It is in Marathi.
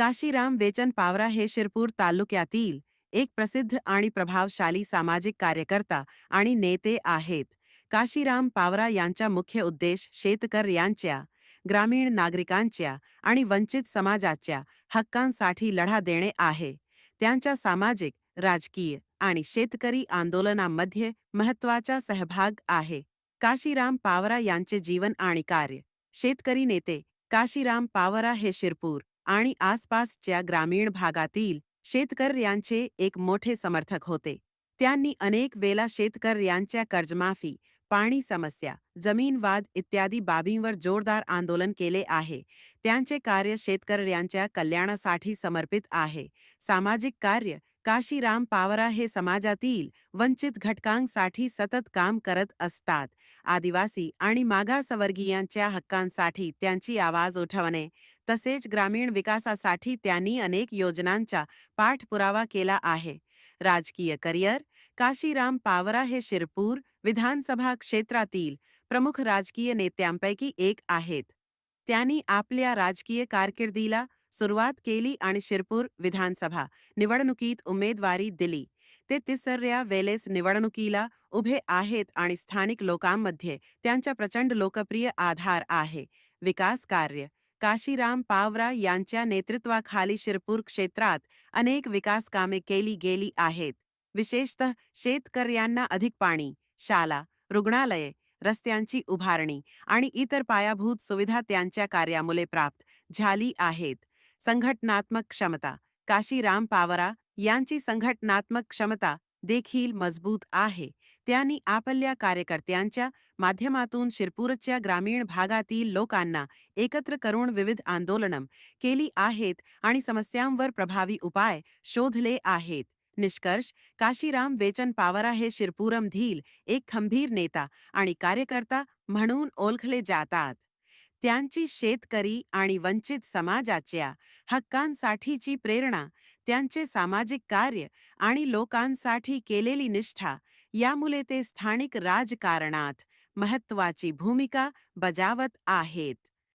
काशीराम वेचन पावरा हे शिरपूर तालुक्यातील एक प्रसिद्ध आणि प्रभावशाली सामाजिक कार्यकर्ता आणि नेते आहेत. काशीराम पावरा यांचा मुख्य उद्देश शेतकर यांच्या ग्रामीण नागरिकांच्या आणि वंचित समाजाच्या हक्कांसाठी लढा देणे आहे. त्यांच्या सामाजिक राजकीय आणि शेतकरी आंदोलनामध्ये महत्त्वाचा सहभाग आहे. काशीराम पावरा यांचे जीवन आणि कार्य शेतकरी नेते काशीराम पावरा हे शिरपूर आणि आसपासच्या ग्रामीण भागातील शेतकऱ्यांचे एक मोठे समर्थक होते. त्यांनी अनेक वेळा शेतकऱ्यांच्या कर्जमाफी पाणी समस्या जमीनवाद इत्यादी बाबींवर जोरदार आंदोलन केले आहे. त्यांचे कार्य शेतकऱ्यांच्या कल्याणासाठी समर्पित आहे. सामाजिक कार्य काशीराम पावरा हे समाजातील वंचित घटकांसाठी सतत काम करत असतात. आदिवासी आणि मागासवर्गीयांच्या हक्कांसाठी त्यांची आवाज उठवणे तसेच ग्रामीण विकासासाठी त्यांनी अनेक योजनांचा पाठपुरावा केला आहे. राजकीय करिअर काशीराम पावरा हे शिरपूर विधानसभा क्षेत्रातील प्रमुख राजकीय नेत्यांपैकी एक आहेत. त्यांनी आपल्या राजकीय कारकिर्दीला सुरुवात केली आणि शिरपूर विधानसभा निवडणुकीत उमेदवारी दिली. ते तिसऱ्या वेळेस निवडणुकीला उभे आहेत आणि स्थानिक लोकांमध्ये त्यांचा प्रचंड लोकप्रिय आधार आहे. विकास कार्य काशीराम पावरा यांच्या नेतृत्वाखाली शिरपूर क्षेत्रात अनेक विकास कामे केली गेली आहेत. विशेषतः शेतकऱ्यांना अधिक पाणी शाला रुग्णालये रस्त्यांची उभारणी आणि इतर पायाभूत सुविधा त्यांच्या कार्यामुळे प्राप्त झाली आहेत. संघटनात्मक क्षमता काशीराम पावरा यांची संघटनात्मक क्षमता देखील मजबूत आहे. त्यांनी आपल्या कार्यकर्त्यांच्या माध्यमातून शिरपूरच्या ग्रामीण भागातील लोकांना एकत्र करून विविध आंदोलनं केली आहेत आणि समस्यांवर प्रभावी उपाय शोधले आहेत. निष्कर्ष काशीराम वेचन पावरा हे शिरपूरमधील एक खंबीर नेता आणि कार्यकर्ता म्हणून ओळखले जातात. त्यांची शेतकरी आणि वंचित समाजाच्या हक्कांसाठीची प्रेरणा त्यांचे सामाजिक कार्य आणि लोकांसाठी केलेली निष्ठा यामुळे ते स्थानिक राजकारणात महत्त्वाची भूमिका बजावत आहेत.